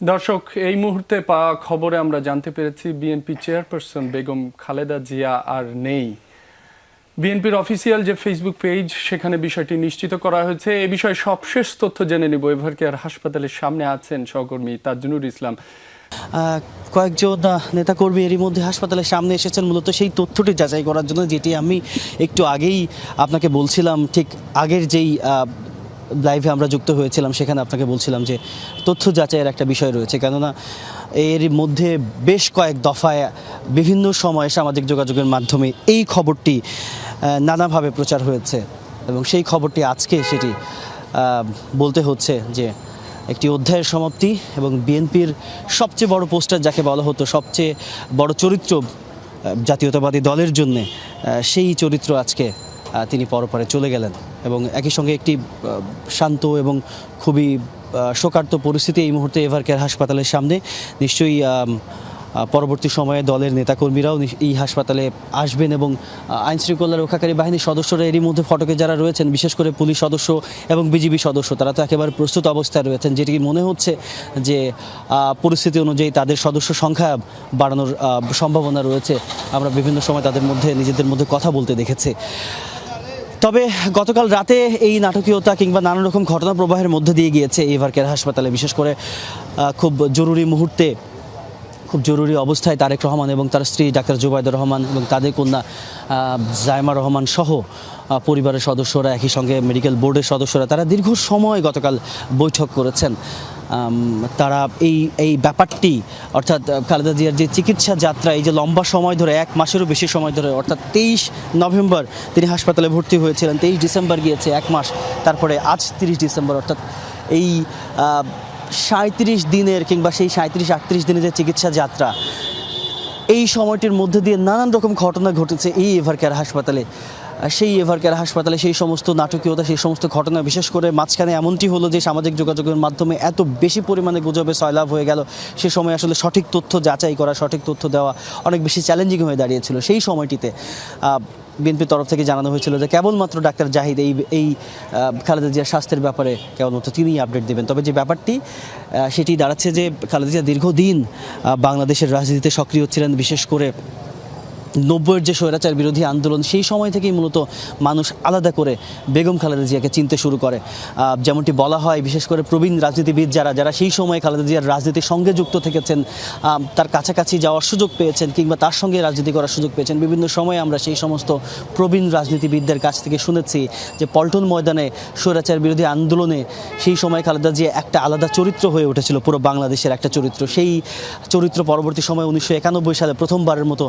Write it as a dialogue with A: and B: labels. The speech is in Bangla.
A: দর্শক, এই মুহূর্তে পাওয়া খবরে আমরা জানতে পেরেছি বিএনপি চেয়ারপারসন বেগম খালেদা জিয়া আর নেই। বিএনপির অফিসিয়াল যে ফেসবুক পেজ সেখানে বিষয়টি নিশ্চিত করা হয়েছে। এ বিষয়ে সবশেষ তথ্য জেনে নিব। এভার কেয়ার হাসপাতালের সামনে আছেন সহকর্মী তাজনুর ইসলাম।
B: কয়েকজন নেতাকর্মী এরই মধ্যে হাসপাতালের সামনে এসেছেন। মূলত সেই তথ্যটি যাচাই করার জন্য, যেটি আমি একটু আগেই আপনাকে বলছিলাম, ঠিক আগের যেই লাইভে আমরা যুক্ত হয়েছিলাম, সেখানে আপনাকে বলছিলাম যে তথ্য যাচাইয়ের একটা বিষয় রয়েছে। কেননা এর মধ্যে বেশ কয়েক দফায় বিভিন্ন সময়ে সামাজিক যোগাযোগের মাধ্যমে এই খবরটি নানাভাবে প্রচার হয়েছে এবং সেই খবরটি আজকে সেটি বলতে হচ্ছে যে একটি অধ্যায়ের সমাপ্তি এবং বিএনপির সবচেয়ে বড় পোস্টার যাকে বলা হতো, সবচেয়ে বড় চরিত্র জাতীয়তাবাদী দলের জন্যে সেই চরিত্র আজকে তিনি পরপরে চলে গেলেন। এবং একই সঙ্গে একটি শান্ত এবং খুবই শোকার্ত পরিস্থিতি এই মুহূর্তে এভার কেয়ার হাসপাতালের সামনে। নিশ্চয়ই পরবর্তী সময়ে দলের নেতাকর্মীরাও এই হাসপাতালে আসবেন এবং আইন শৃঙ্খলা রক্ষাকারী বাহিনীর সদস্যরা এরই মধ্যে ফটকে যারা রয়েছেন, বিশেষ করে পুলিশ সদস্য এবং বিজিবি সদস্য, তারা তো একেবারে প্রস্তুত অবস্থায় রয়েছেন, যেটি মনে হচ্ছে যে পরিস্থিতি অনুযায়ী তাদের সদস্য সংখ্যা বাড়ানোর সম্ভাবনা রয়েছে। আমরা বিভিন্ন সময় তাদের মধ্যে, নিজেদের মধ্যে কথা বলতে দেখেছি। তবে গতকাল রাতে এই নাটকীয়তা কিংবা নানান রকম ঘটনা প্রবাহের মধ্যে দিয়ে গিয়েছে এভার কেয়ার হাসপাতালে। বিশেষ করে খুব জরুরি মুহূর্তে, খুব জরুরি অবস্থায় তারেক রহমান এবং তার স্ত্রী ডাক্তার জুবাইদুর রহমান এবং তাদের কন্যা জায়মা রহমান সহ পরিবারের সদস্যরা একই সঙ্গে মেডিকেল বোর্ডের সদস্যরা, তারা দীর্ঘ সময় গতকাল বৈঠক করেছেন। তারা এই এই ব্যাপারটি, অর্থাৎ খালেদা জিয়ার যে চিকিৎসা যাত্রা, এই যে লম্বা সময় ধরে, এক মাসেরও বেশি সময় ধরে, অর্থাৎ তেইশ নভেম্বর তিনি হাসপাতালে ভর্তি হয়েছিলেন, তেইশ ডিসেম্বর গিয়েছে এক মাস, তারপরে আজ তিরিশ ডিসেম্বর, অর্থাৎ এই সাঁত্রিশ দিনের কিংবা সেই সাঁত্রিশ আটত্রিশ দিনের যে চিকিৎসা যাত্রা, এই সময়টির মধ্যে দিয়ে নানান রকম ঘটনা ঘটেছে এই এভার কেয়ার হাসপাতালে। সেই এভার কেয়ার হাসপাতালে সেই সমস্ত নাটকীয়তা, সেই সমস্ত ঘটনা, বিশেষ করে মাঝখানে এমনটি হলো যে সামাজিক যোগাযোগের মাধ্যমে এত বেশি পরিমাণে গুজবে সয়লাভ হয়ে গেল। সে সময় আসলে সঠিক তথ্য যাচাই করা, সঠিক তথ্য দেওয়া অনেক বেশি চ্যালেঞ্জিং হয়ে দাঁড়িয়েছিল। সেই সময়টিতে বিএনপির তরফ থেকে জানানো হয়েছিল যে কেবলমাত্র ডাক্তার জাহিদ এই এই খালেদা জিয়ার স্বাস্থ্যের ব্যাপারে কেবলমাত্র তিনিই আপডেট দেবেন। তবে যে ব্যাপারটি সেটি দাঁড়াচ্ছে যে খালেদা জিয়া দীর্ঘদিন বাংলাদেশের রাজনীতিতে সক্রিয় ছিলেন, বিশেষ করে নব্বইয়ের যে স্বৈরাচার বিরোধী আন্দোলন, সেই সময় থেকেই মূলত মানুষ আলাদা করে বেগম খালেদা জিয়াকে চিনতে শুরু করে। যেমনটি বলা হয়, বিশেষ করে প্রবীণ রাজনীতিবিদ যারা যারা সেই সময় খালেদা জিয়ার রাজনীতির সঙ্গে যুক্ত থেকেছেন তার কাছাকাছি যাওয়ার সুযোগ পেয়েছেন কিংবা তার সঙ্গে রাজনীতি করার সুযোগ পেয়েছেন। বিভিন্ন সময়ে আমরা সেই সমস্ত প্রবীণ রাজনীতিবিদদের কাছ থেকে শুনেছি যে পল্টন ময়দানে স্বৈরাচার বিরোধী আন্দোলনে সেই সময় খালেদা জিয়া একটা আলাদা চরিত্র হয়ে উঠেছিল, পুরো বাংলাদেশের একটা চরিত্র। সেই চরিত্র পরবর্তী সময় উনিশশো একানব্বই সালে প্রথমবারের মতো